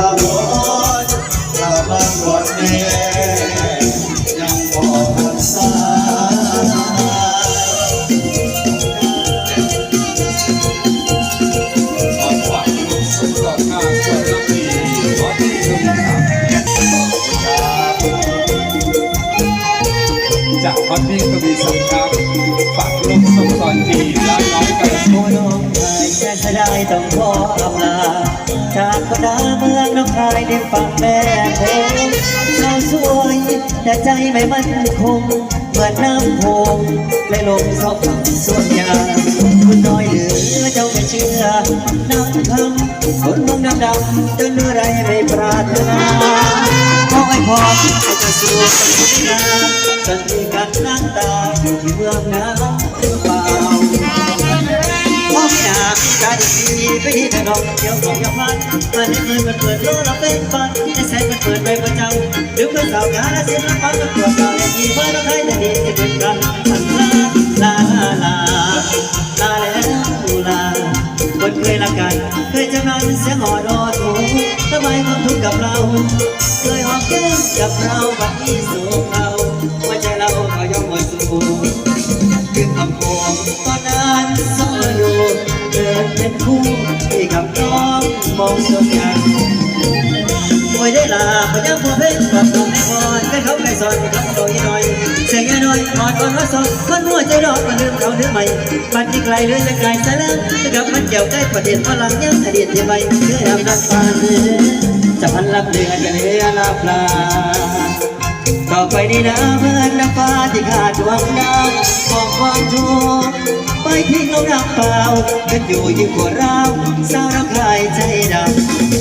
า นี้ก็มีสังครับฝากลูกส่งสอนดีและน้อยกันโอ้น้องชายแค่เสียดายต้องขออำลาจากคนดาเมืองน้องชายได้ฟังแม่ผมสาวสวยแต่ใจไม่มั่นคงเหมือนน้ำโพงและลมชอบฝั่งส่วนยา งคุณน้อเหลือเจ้าไม่เชื่อน้ำคำคนมืองดำดำจนอะไรไม่ปรารถนาขอให้พรให้เจะสู่กันทุกนาสันติกันนั่งตาอยู่ที่เมืองน้ำหรือเปล่ามองหน้าตาดีไปที่ถนนเดี๋ยวของยามันมันเคยมันเปิดโลกเราเป็นฟันในแสนมันเปิดไปประจำหรือเพื่อนสาวงานเสียงฟังกับตัวเราและที่ว่าเราใครแต่ดีจะเป็นกันมันลาลาลา เคยรักกัน เคยจำนอนเสียงหอดอดหูทำไมความทุกข์กับเรา เคยหอมแก้มกับเราบัดนี้สู่เขา น้อนมาลืมเขาลืมใหม่บัดนี้ไกลเหลือจะไกลซะแล้วจะกลับมันเกี่ยวใกล้ประเด็นพลังยังอดีตที่ไปเพื่อทำนักปานจะพันลับเดือนกันเรือลาปลาต่อไปนี้นะเพื่อนน้ำฟ้าที่ขาดดวงดาวบอกความทุกข์ไปทิ้งลงน้ำเปล่ากันอยู่ยิ่งกว่าเราสาวรักใครใจด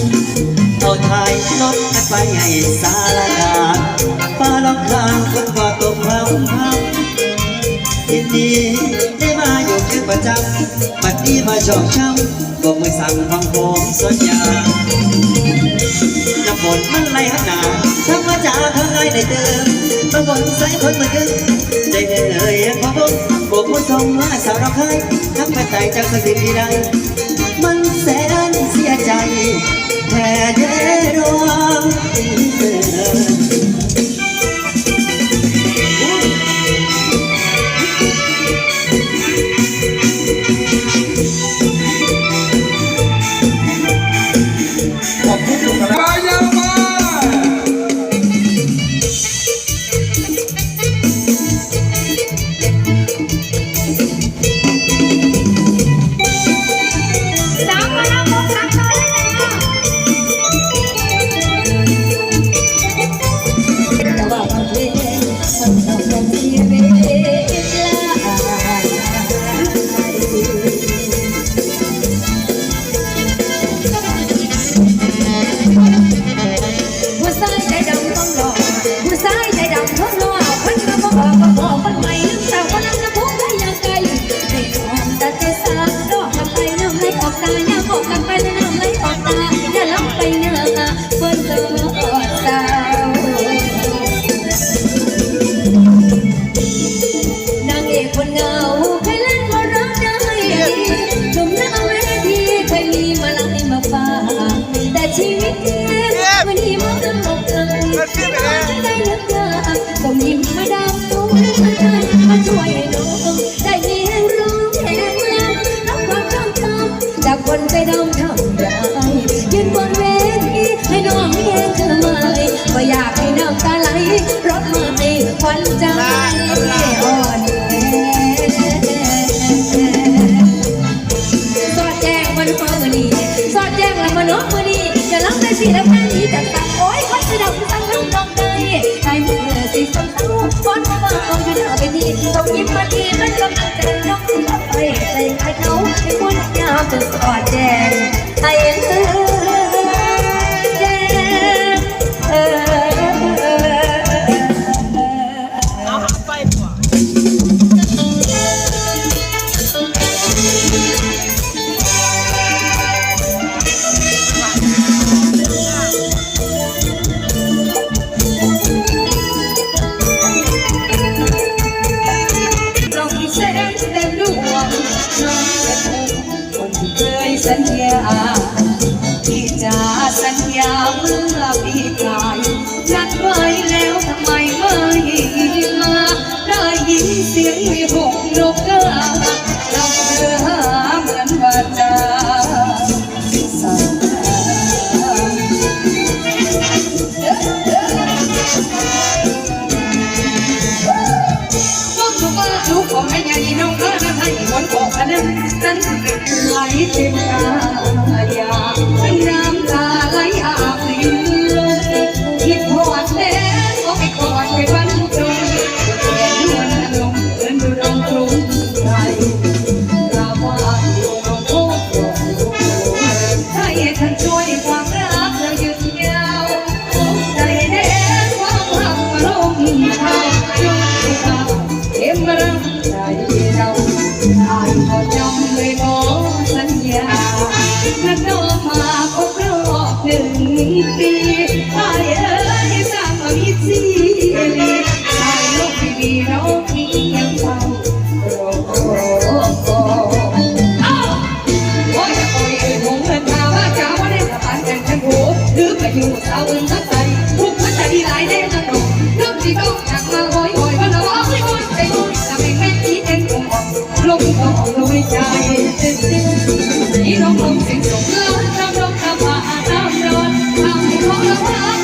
ำเอาไทยลดกันไปให้สารกาฟ้าล็อกข้างคนก็ตกพรำพำ ยินดีได้มาอยู่เป็นประจำบัดนี้มาชอกช้ำก็มือสั่งฟังโคมสัญญาน้ำฝนมันไหลหักหนาธรรมจาข้างในได้เดิมน้ำฝนใส่คนมาขึ้นได้เลยพอผมบวกผู้ทรงว่าสาวเราเคยทั้งไปใจจากสถิตที่ใดมันแสนเสียใจแท้เดรวง Música มวนโกอันนั้นนั้นไหลเต็มกายา ที่ร้องลงเสียงสงเลื่อนทำร้องทำมาทำร้อนทำให้ของเรา